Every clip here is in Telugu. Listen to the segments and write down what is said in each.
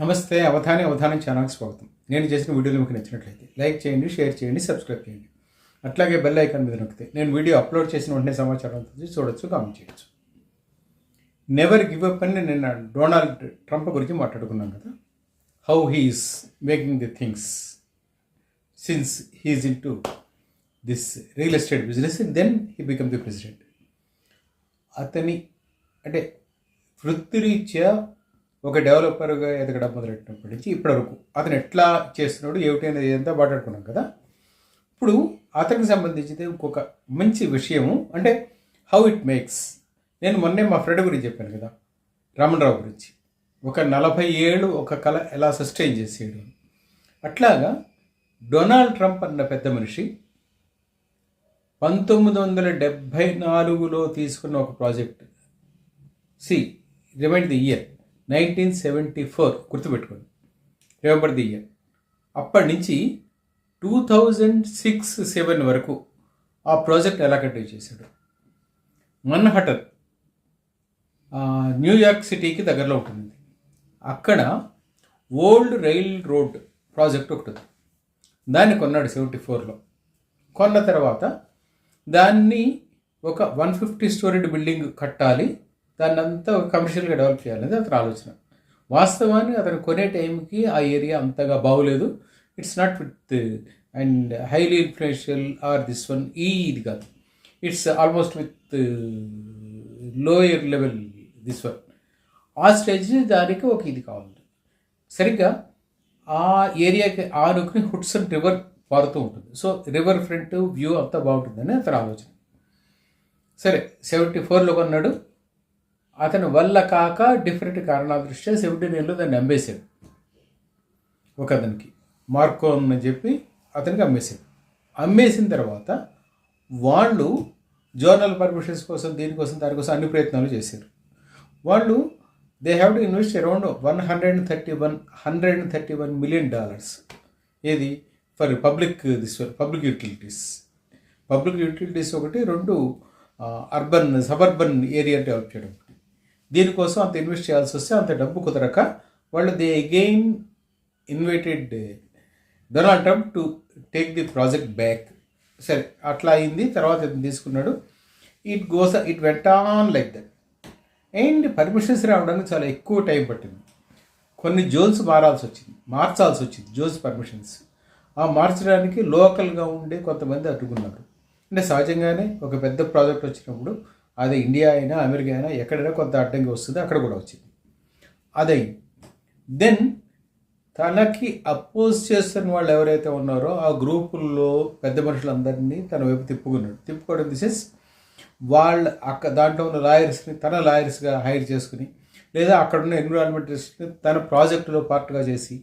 నమస్తే అవధాని అవధానం ఛానల్కి స్వాగతం. నేను చేసిన వీడియోలు మీకు నచ్చినట్లయితే లైక్ చేయండి షేర్ చేయండి సబ్స్క్రైబ్ చేయండి. అట్లాగే బెల్ ఐకాన్ మీద నొక్కితే నేను వీడియో అప్లోడ్ చేసిన వెంటనే సమాచారం చూడొచ్చు కామెంట్ చేయొచ్చు. నెవర్ గివ్ అప్ అని నేను డొనాల్డ్ ట్రంప్ గురించి మాట్లాడుకున్నాను కదా. How he's making the things since he's into this real estate business then he become the president అతని అంటే వృత్తిరీత్యా ఒక డెవలపర్గా ఎదగడం మొదలెట్టినప్పటి నుంచి ఇప్పటి వరకు అతను ఎట్లా చేస్తున్నాడు ఏమిటి అనేది అంతా మాట్లాడుకున్నాం కదా. ఇప్పుడు అతనికి సంబంధించి ఇంకొక మంచి విషయము అంటే హౌ ఇట్ మేక్స్ నేను మొన్నే మా ఫ్రెండ్ గురించి చెప్పాను కదా రమణరావు గురించి. ఒక నలభై ఏళ్ళు ఒక కళ ఎలా సస్టైన్ చేసేయడం అట్లాగా డొనాల్డ్ ట్రంప్ అన్న పెద్ద మనిషి పంతొమ్మిది వందల డెబ్భై నాలుగులో తీసుకున్న ఒక project. See remind the year nineteen seventy four గుర్తుపెట్టుకోండి. రిమెంబర్ ది ఇయర్ అప్పటి నుంచి టూ థౌజండ్ సిక్స్ సెవెన్ వరకు ఆ ప్రాజెక్ట్ ఎలా కంటిన్యూ చేశాడు? మన్హటన్ న్యూయార్క్ సిటీకి దగ్గరలో ఉంటుంది అక్కడ ఓల్డ్ రైల్ రోడ్ ప్రాజెక్ట్ ఒకటి ఉంది. దాన్ని కొన్నాడు సెవెంటీ ఫోర్లో. కొన్న తర్వాత దాన్ని ఒక వన్ ఫిఫ్టీ స్టోరీడ్ బిల్డింగ్ కట్టాలి. దాన్ని అంతా కమర్షియల్గా డెవలప్ చేయాలనేది అతని ఆలోచన. వాస్తవాన్ని అతను కొనే టైంకి ఆ ఏరియా అంతగా బాగోలేదు. It's not with and highly influential or this one ఈ ఇది కాదు. It's almost with lower level this one ఆ స్టేజ్ దానికి ఒక ఇది కావాలి. సరిగ్గా ఆ ఏరియాకి ఆనుకుని హుడ్సన్ రివర్ పారుతూ ఉంటుంది. సో రివర్ ఫ్రంట్ వ్యూ అంతా బాగుంటుందని అతని ఆలోచన. సరే సెవెంటీ ఫోర్లో కొన్నాడు. అతని వల్ల కాక డిఫరెంట్ కారణాల దృష్ట్యా సెవెంటీ నైన్లో దాన్ని అమ్మేశాడు. ఒక అతనికి. మార్కో అని చెప్పి అతనికి అమ్మేశాడు. అమ్మేసిన తర్వాత వాళ్ళు జర్నల్ పర్మిషన్స్ కోసం దీనికోసం దానికోసం అన్ని ప్రయత్నాలు చేశారు. వాళ్ళు they have to invest around one hundred and thirty one hundred and thirty one million dollars ఏది for public this public utilities public utilities ఒకటి రెండు అర్బన్ సబర్బన్ ఏరియా డెవలప్ చేయడం. దీనికోసం అంత ఇన్వెస్ట్ చేయాల్సి వస్తే అంత డబ్బు కుదరక వాళ్ళు they again invited Donald Trump to take the project back. సరే అట్లా అయింది. తర్వాత తీసుకున్నాడు. It goes it went on like that. And permissions రావడానికి చాలా ఎక్కువ టైం పట్టింది. కొన్ని జోన్స్ మారాల్సి వచ్చింది మార్చాల్సి వచ్చింది జోన్స్ పర్మిషన్స్. ఆ మార్చడానికి లోకల్గా ఉండే కొంతమంది అడ్డుకున్నారు. అంటే సహజంగానే ఒక పెద్ద ప్రాజెక్ట్ వచ్చినప్పుడు అది ఇండియా అయినా అమెరికా అయినా ఎక్కడైనా కొంత అడ్డంకి వస్తుంది అక్కడ కూడా వచ్చింది. అదే. దెన్ తనకి అపోజ్ చేస్తున్న వాళ్ళు ఎవరైతే ఉన్నారో ఆ గ్రూపుల్లో పెద్ద మనుషులందరినీ తన వైపు తిప్పుకున్నాడు. తిప్పుకోవడం దిస్ వాళ్ళ అక్క దాంట్లో ఉన్న లాయర్స్ని తన లాయర్స్గా హైర్ చేసుకుని లేదా అక్కడ ఉన్న ఎన్విరాన్మెంటలిస్ట్ని తన ప్రాజెక్టులో పార్ట్గా చేసి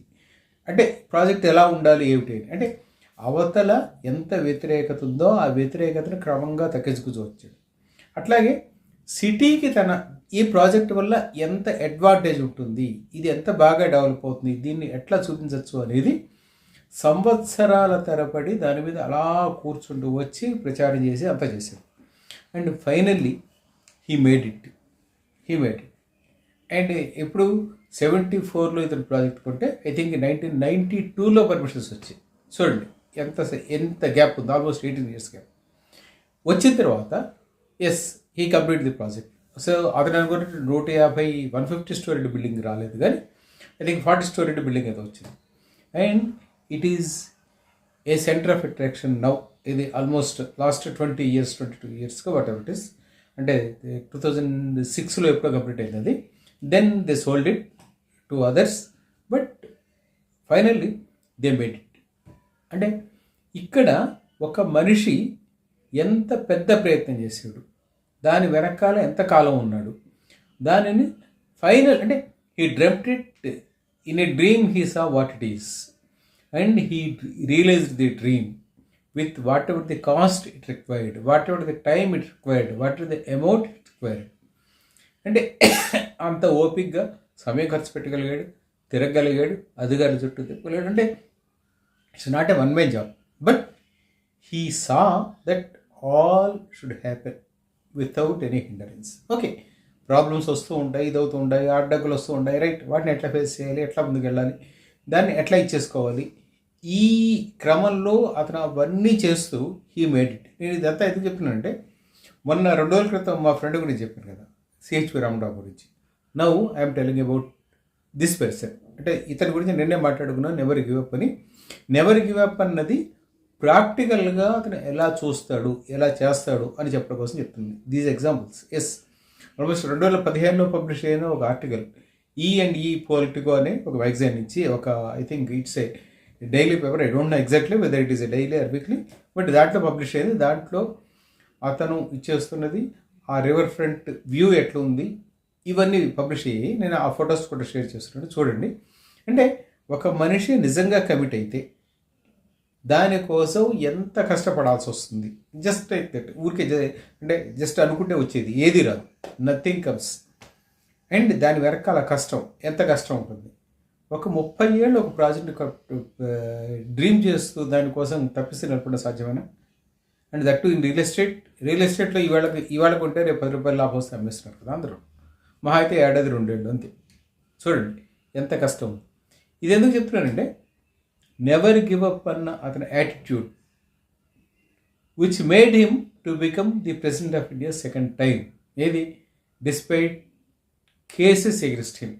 అంటే ప్రాజెక్ట్ ఎలా ఉండాలి ఏమిటి అని. అంటే అవతల ఎంత వ్యతిరేకత ఉందో ఆ వ్యతిరేకతను క్రమంగా తగ్గించుకుని వచ్చాడు. అట్లాగే సిటీకి తన ఈ ప్రాజెక్ట్ వల్ల ఎంత అడ్వాంటేజ్ ఉంటుంది ఇది ఎంత బాగా డెవలప్ అవుతుంది దీన్ని ఎట్లా చూపించవచ్చు అనేది సంవత్సరాల తరబడి దాని మీద అలా కూర్చుంటూ వచ్చి ప్రచారం చేసి అంత చేశాడు and finally he made it. He made it. And ఇప్పుడు సెవెంటీ ఫోర్లో ఇతను ప్రాజెక్ట్ కొంటే ఐ థింక్ నైన్టీన్ నైంటీ టూలో పర్మిషన్స్ వచ్చాయి. చూడండి ఎంత ఎంత గ్యాప్ ఉంది ఆల్మోస్ట్ ఎయిటీన్ ఇయర్స్ గ్యాప్. వచ్చిన తర్వాత yes he complete the project so అతను అనుకున్నట్టు నూట యాభై వన్ ఫిఫ్టీ స్టోరీడ్ బిల్డింగ్ రాలేదు కానీ I think forty storied building ఏదో వచ్చింది. And it is a centre of attraction now ఇది almost last twenty years twenty two ఇయర్స్గా వాట్ ఎవర్ ఇట్ ఇస్ అంటే టూ థౌజండ్ సిక్స్లో ఎప్పుడో కంప్లీట్ అయింది అది then they sold it to others but finally they made it అంటే ఇక్కడ ఒక మనిషి ఎంత పెద్ద ప్రయత్నం చేశాడు. దాని వెనకాల ఎంత కాలం ఉన్నాడు. దానిని ఫైనల్ అంటే he dreamt it in a dream he saw what it is and he realized the dream with whatever the cost it required whatever the time it required whatever the amount it required అంటే అంత ఓపిక్గా సమయం ఖర్చు పెట్టగలిగాడు తిరగగలిగాడు అధికారుల చుట్టూ తిప్పగలిగాడు. అంటే it's not a one man job but he saw that all should happen without any hindrance okay problems వస్తూ ఉంటాయి ఇది అవుతూ ఉంటాయి అడ్డగులు వస్తూ ఉంటాయి రైట్ వాటిని ఎట్లా ఫేస్ చేయాలి ఎట్లా ముందుకు వెళ్ళాలి దాన్ని ఎట్లా ఇచ్చేసుకోవాలి? ఈ క్రమంలో అతను అవన్నీ చేస్తూ హీ మేడ్ ఇట్ నేను ఇదంతా ఎందుకు చెప్తున్నానంటే మొన్న రెండు రోజుల క్రితం మా ఫ్రెండ్ గురించి చెప్పాను కదా సిహెచ్పి రామరావు గురించి. Now I'm telling about this person అంటే ఇతని గురించి నిన్నే మాట్లాడుకున్నాను నెవర్ గివ్ అప్ అని. నెవర్ గివ్ అప్ అన్నది ప్రాక్టికల్గా అతను ఎలా చూస్తాడు ఎలా చేస్తాడు అని చెప్పడం కోసం చెప్తుంది. దీస్ ఎగ్జాంపుల్స్ ఎస్ ఆల్మోస్ట్ రెండు వేల పదిహేనులో పబ్లిష్ అయిన ఒక ఆర్టికల్ ఈ అండ్ ఈ పొలిటికో అనే ఒక మ్యాగజైన్ నుంచి ఒక I think it's a daily paper I don't know exactly whether it is a daily or weekly but దాంట్లో పబ్లిష్ అయింది దాంట్లో అతను ఇచ్చేస్తున్నది ఆ రివర్ ఫ్రంట్ వ్యూ ఎట్లా ఉంది ఇవన్నీ పబ్లిష్ అయ్యి నేను ఆ ఫొటోస్ కూడా షేర్ చేస్తున్నాను. చూడండి. అంటే ఒక మనిషి నిజంగా కమిట్ అయితే దానికోసం ఎంత కష్టపడాల్సి వస్తుంది జస్ట్ లైక్ దట్ ఊరికే అంటే జస్ట్ అనుకుంటే వచ్చేది. ఏది రాదు. నథింగ్ కమ్స్ అండ్ దాని వెనకాల కష్టం. ఎంత కష్టం ఉంటుంది? ఒక ముప్పై ఏళ్ళు ఒక ప్రాజెక్ట్ డ్రీమ్ చేస్తూ దానికోసం తప్పిస్తే నడపడం సాధ్యమేనా? And that in real estate real ఎస్టేట్లో ఇవాళ ఇవాళ కొంటే రేపు పది రూపాయలు లాభం వస్తే అమ్మేస్తున్నారు కదా అందరూ. మహా అయితే ఏడాది రెండేళ్ళు అంతే. చూడండి ఎంత కష్టం. ఇది ఎందుకు చెప్తున్నానంటే నెవర్ గివ్ అప్ అన్న అతని attitude which made him to become the president of India second time ఏది despite cases against him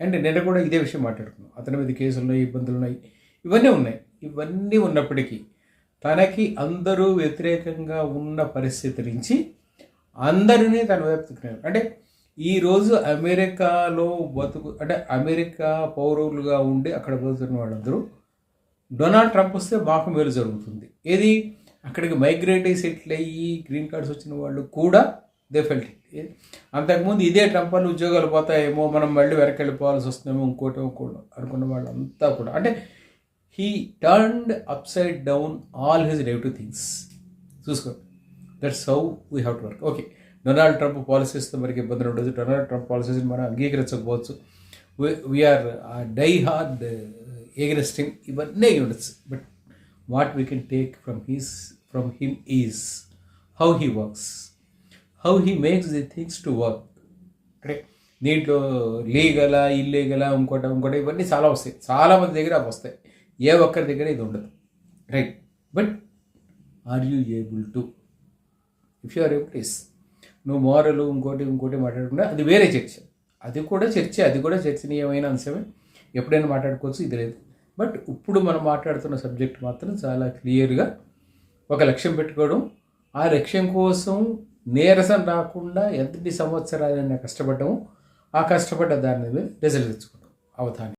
and నిన్న కూడా ఇదే విషయం మాట్లాడుకున్నాం అతని మీద కేసులు ఉన్నాయి ఇబ్బందులు ఉన్నాయి ఇవన్నీ ఉన్నాయి. ఇవన్నీ ఉన్నప్పటికీ తనకి అందరూ వ్యతిరేకంగా ఉన్న పరిస్థితి నుంచి అందరినీ తన వైపు అంటే ఈరోజు అమెరికాలో బతుకు అంటే అమెరికా పౌరులుగా ఉండి అక్కడ బతుకుతున్న వాళ్ళందరూ డొనాల్డ్ ట్రంప్ వస్తే మాకు మేలు జరుగుతుంది. ఏది? అక్కడికి మైగ్రేట్ అయ్యి సెటిల్ అయ్యి గ్రీన్ కార్డ్స్ వచ్చిన వాళ్ళు కూడా దే ఫెల్ట్ అంతకుముందు ఇదే ట్రంప్ వల్ల ఉద్యోగాలు పోతాయేమో మనం మళ్ళీ వెనక్కి వెళ్ళిపోవాల్సి వస్తుందేమో ఇంకోటి ఇంకోటి అనుకున్న వాళ్ళంతా కూడా. అంటే he turned upside down all his negative things. చూసుకో. That's how we have to work. Okay. Donald Trump పాలసీస్తో మనకి ఇబ్బందులు ఉండదు డొనాల్డ్ ట్రంప్ పాలసీస్ని మనం అంగీకరించకపోవచ్చు. We are die hard aggressing ఇవన్నీ ఉండొచ్చు. But what we can take from his from him is how he works how he makes the things to work అంటే దీంట్లో లీగలా ఇల్లీగలా ఇంకోటి ఇంకోటి ఇవన్నీ చాలా వస్తాయి. చాలా మంది దగ్గర అవి వస్తాయి. ఏ ఒక్కరి దగ్గర ఇది ఉండదు. Right but are you able to if you are able is నువ్వు మోరలు ఇంకోటి ఇంకోటి మాట్లాడకుండా అది వేరే చర్చ. అది కూడా చర్చ అది కూడా చర్చనీయమైన అంశమే. ఎప్పుడైనా మాట్లాడుకోవచ్చు ఇది లేదు. బట్ ఇప్పుడు మనం మాట్లాడుతున్న సబ్జెక్ట్ మాత్రం చాలా క్లియర్గా ఒక లక్ష్యం పెట్టుకోవడం ఆ లక్ష్యం కోసం నీరసం రాకుండా ఎన్ని సంవత్సరాలైనా కష్టపడడం ఆ కష్టపడ్డ దాని మీద రిజల్ట్ తెచ్చుకోవడం అవధానం.